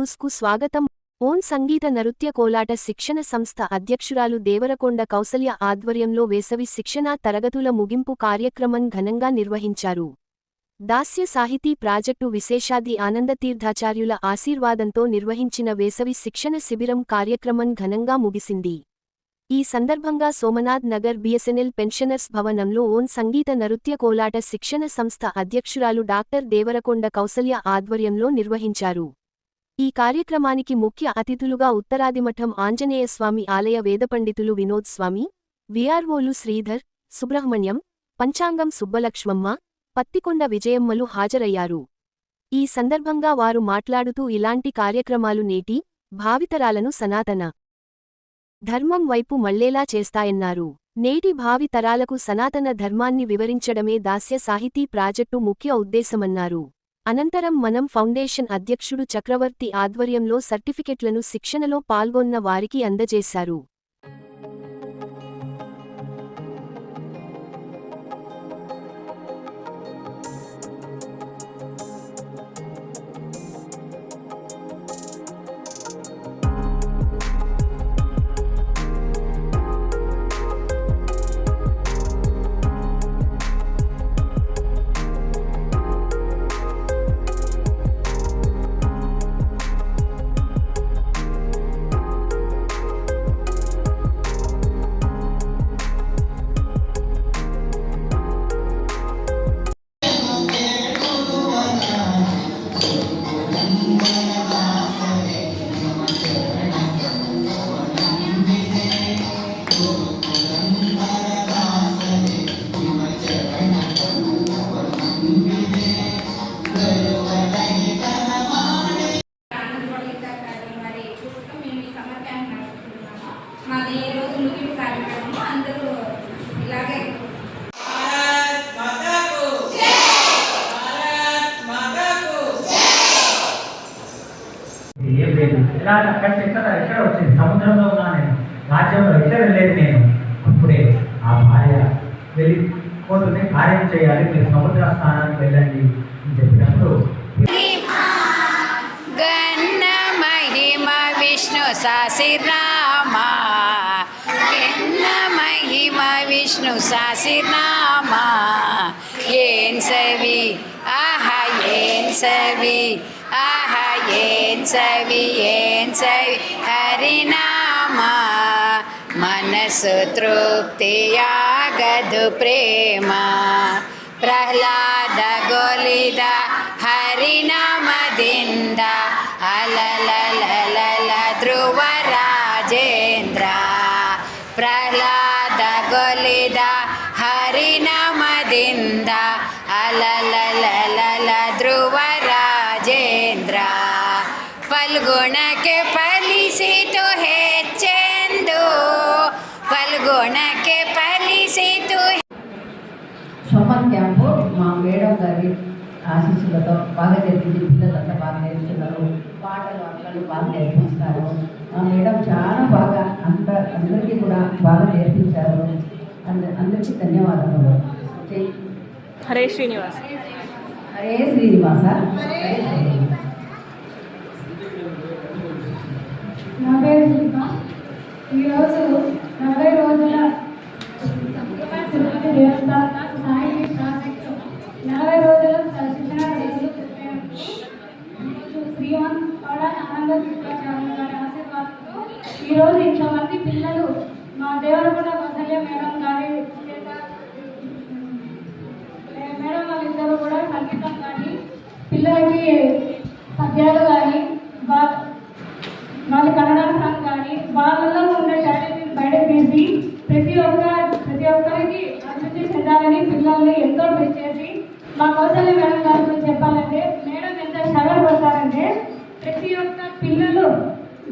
న్యూస్కు స్వాగతం. ఓన్ సంగీత నృత్య కోలాట శిక్షణ సంస్థ అధ్యక్షురాలు దేవరకొండ కౌసల్య ఆధ్వర్యంలో వేసవి శిక్షణా తరగతుల ముగింపు కార్యక్రమం ఘనంగా నిర్వహించారు. దాస్య సాహితీ ప్రాజెక్టు విశేషాది ఆనందతీర్థాచార్యుల ఆశీర్వాదంతో నిర్వహించిన వేసవి శిక్షణ శిబిరం కార్యక్రమం ఘనంగా ముగిసింది. ఈ సందర్భంగా సోమనాథ్ నగర్ బిఎస్ఎన్ఎల్ పెన్షనర్స్ భవనంలో ఓన్ సంగీత నృత్య కోలాట శిక్షణ సంస్థ అధ్యక్షురాలు డాక్టర్ దేవరకొండ కౌసల్య ఆధ్వర్యంలో నిర్వహించారు. ఈ కార్యక్రమానికి ముఖ్య అతిథులుగా ఉత్తరాదిమఠం ఆంజనేయస్వామి ఆలయ వేదపండితులు వినోద్ స్వామి విఆర్ఓలు శ్రీధర్ సుబ్రహ్మణ్యం పంచాంగం సుబ్బలక్ష్మమ్మ పత్తికొండ విజయమ్మలు హాజరయ్యారు. ఈ సందర్భంగా వారు మాట్లాడుతూ ఇలాంటి కార్యక్రమాలు నేటి భావితరాలను సనాతన ధర్మం వైపు మళ్ళేలా చేస్తాయన్నారు. నేటి భావి తరాలకు సనాతన ధర్మాన్ని వివరించడమే దాస్య సాహితీ ప్రాజెక్టు ముఖ్య ఉద్దేశమన్నారు. అనంతరం మనం ఫౌండేషన్ అధ్యక్షుడు చక్రవర్తి ఆధ్వర్యంలో సర్టిఫికెట్లను శిక్షణలో పాల్గొన్న వారికి అందజేశారు. ఏం లేదు అక్కడ ఎక్కడ ఎక్కడ వచ్చింది? సముద్రంలో ఉన్నా నేను రాజ్యంలో ఎక్కడ వెళ్ళేది నేను? అప్పుడే ఆ భార్య వెళ్ళిపోతుంది కార్యం చేయాలి మీరు సముద్ర స్థానానికి వెళ్ళండి అని చెప్పినప్పుడు గన్న మహిమ విష్ణు సాసిరామ గన్న మహిమ విష్ణు సాసిరామ ఏం సవి? ఆహా ఏం సవి? ఏన్ సవి ఏన్ సవి హరినామ మనసు తృప్తియాగదు ప్రేమ ಪ್ರಹ್ಲಾದ ಗೋಲಿದ ಹರಿನಾಮದಿಂದ ಅಲಲಲಲಲ ಧ್ರುವ ರಾಜೇಂದ್ರ ಪ್ರಹ್ಲಾದ ಗೋಲಿದ ಹರಿನಾಮದಿಂದ ಅಲಲಲಲಲ ಧ್ರುವ ರಾಜೇಂದ್ರ फल्गुणके पलिसे तो है चंदो फल्गुणके పలిసే तो సోమన్ క్యాంపు మా మేడం గారి ఆశీస్సులతో బాగా జరిగింది. పిల్లలంతా బాగా నేర్చుకున్నారు. పాటలు అట్లలు బాగా నేర్పిస్తారు. మా మేడం చాలా బాగా అంత అందరికీ కూడా బాగా నేర్పించారు. అందరికీ ధన్యవాదాలు హరే శ్రీనివాస్. హరే శ్రీనివాస. హరే శ్రీనివాస. నా పేరు శిల్ప ఈరోజు నలభై రోజుల దేవస్థాన సాయి ప్రాజెక్టు. నలభై రోజుల శిక్షణ రోజులు చెప్పేందుకు ఈరోజు పడ ఆనంద శిల్పాచార్య గారి ఆశీర్వాదంతో ఈరోజు ఇంతమంది పిల్లలు మా దేవరకొండ కౌసల్య మేడం గారి మేడం వాళ్ళిద్దరూ కూడా సంగీతం కానీ పిల్లలకి పద్యాలు కానీ బా వాళ్ళ కన్నడ సాంగ్ కానీ వాళ్ళలో ఉండే టాలెంట్ని బయట తీసి ప్రతి ఒక్క ప్రతి ఒక్కరికి అభివృద్ధి చెందాలని పిల్లల్ని ఎంతో పెంచేసి మా కౌశల్య మేడం గారి గురించి చెప్పాలంటే మేడం ఎంత చేస్తారంటే ప్రతి ఒక్క పిల్లలు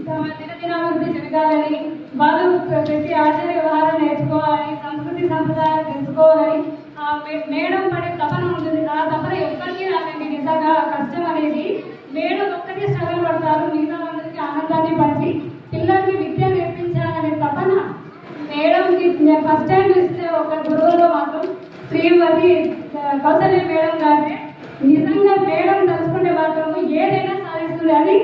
తమ దినదినాభివృద్ధి జరగాలని వాళ్ళు ప్రతి ఆచార వ్యవహారం నేర్చుకోవాలని సంస్కృతి సంప్రదాయాలు తెలుసుకోవాలని ఆ మే- మేడం పడే తపన ఉంటుంది. ఆ తపన ఎవరికీ రాదండి. నిజంగా కష్టం అనేది మేడం ఒక్కటే స్ట్రగుల్ పడతారు. మిగతా వాళ్ళకి ఆనందాన్ని పంచి పిల్లలకి విద్య నేర్పించాలనే తపన మేడంకి ఫస్ట్ టైం ఇస్తే ఒక గురువులో మాత్రం శ్రీమతి కౌసల్య మేడం గారే నిజంగా మేడం తలుచుకునే వాళ్ళము ఏదైనా సాధిస్తుంది అని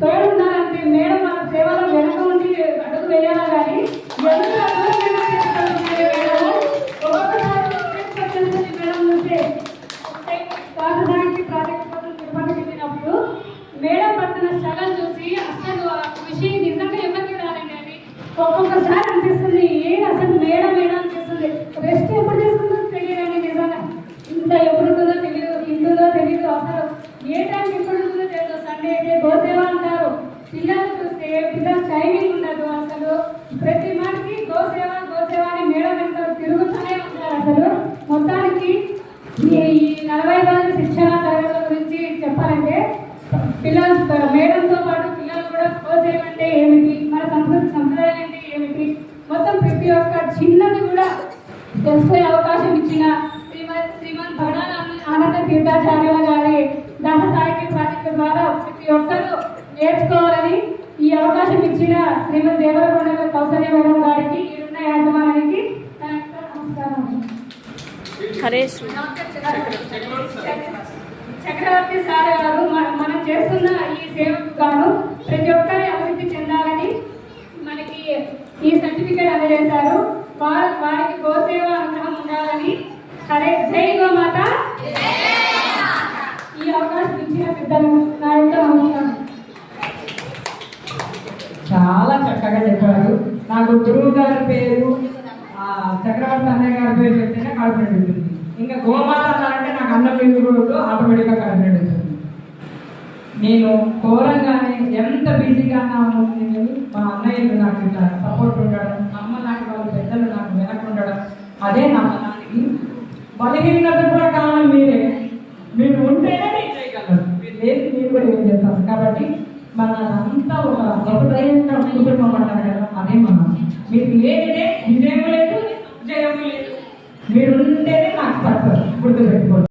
తోడు ఉండాలంటే మేడం మన సేవలో వెనక ఉండి అడుగు వేయాలా కానీ ఎంత దూరం చేస్తుంది మేడం ఒక్కొక్కసారి వచ్చేస్తుంది మేడం చూస్తే రాజధానికి ప్రాజెక్ట్ కోసం తిరుపతికి వెళ్ళినప్పుడు మేడం పడుతున్న స్ట్రగల్ చూసి అసలు ఆ విషయం నిజంగా ఎవరికి రాలండి అది ఒక్కొక్కసారి అనిపిస్తుంది ఏం అసలు మేడం మేడం అనిపిస్తుంది రెస్ట్ ఎప్పుడు చేసుకుంటుందో తెలియదండి నిజంగా ఇంత ఎప్పుడు ఉంటుందో తెలియదు ఇంటుందో తెలియదు అసలు ఏ టైం ఎప్పుడు ఉంటుందో తెలియదు సండే అయితే గోసేవ అంటారు పిల్లలు చూస్తే పిల్లలు టైమింగ్ ఉండదు అసలు ప్రతి మాటకి గోసేవ గోసేవ అని మేడం వెంట తిరుగుతూనే ఉంటారు అసలు మొత్తానికి ఈ ఈ నలభై రోజుల శిక్షణ తరగతుల గురించి చెప్పాలంటే పిల్లలు మేడంతో పాటు పిల్లలు కూడా కోసేయం అంటే ఏమిటి మన సంస్కృతి సంప్రదాయం అంటే ఏమిటి మొత్తం ప్రతి ఒక్క చిన్నది కూడా తెలుసుకునే అవకాశం ఇచ్చిన శ్రీమద్ భగడాన ఆనంద తీర్థాచార్యుల గారి దాస సాహిత్య ప్రాజెక్టు ద్వారా ప్రతి ఒక్కరూ నేర్చుకోవాలని ఈ అవకాశం ఇచ్చిన శ్రీమద్ దేవరకొండ కౌసల్య మేడం గారికి ఈరున్న నమస్కారం. చక్రవర్తి సార్ గారు మన- చేస్తున్న ఈ సేవకు గాను ప్రతి ఒక్కరి అభివృద్ధి చెందాలని మనకి ఈ సర్టిఫికేట్ అందజేశారు. వారు వారికి గోసేవ అనుగ్రహం ఉండాలని హరే జై గోమాత. ఈ అవకాశం ఇచ్చిన పెద్దలు నా నమస్కారం. చాలా చక్కగా చెప్పారు. నాకు గురువు గారి పేరు చక్రవర్తి అన్నయ్య గారి పేరు చెప్తేనే కడుపు ఉంటుంది ఇంకా గోమాత అన్నారంటే నాకు అన్న పేరు ఆటోమేటిక్గా కడుపు ఉంటుంది నేను కోరగానే ఎంత బిజీగా నేను మా అన్నయ్యలు నాకు ఇట్లా సపోర్ట్ ఉండడం అమ్మ నాకు వాళ్ళ పెద్దలు నాకు వెనక ఉండడం అదే నా మనానికి. బలహీనత కూడా కారణం మీరే మీరు ఉంటేనే నేను చేయగలరు మీరు లేదు మీరు కూడా ఏం చేస్తారు? కాబట్టి మన అంతా ఒక గొప్పదైన కుటుంబం అంటారు కదా అదే మనం మీరు లేదే విజయం లేదు జయం లేదు. మీరు ఉంటేనే నాకు సక్సెస్ గుర్తుపెట్టుకోండి.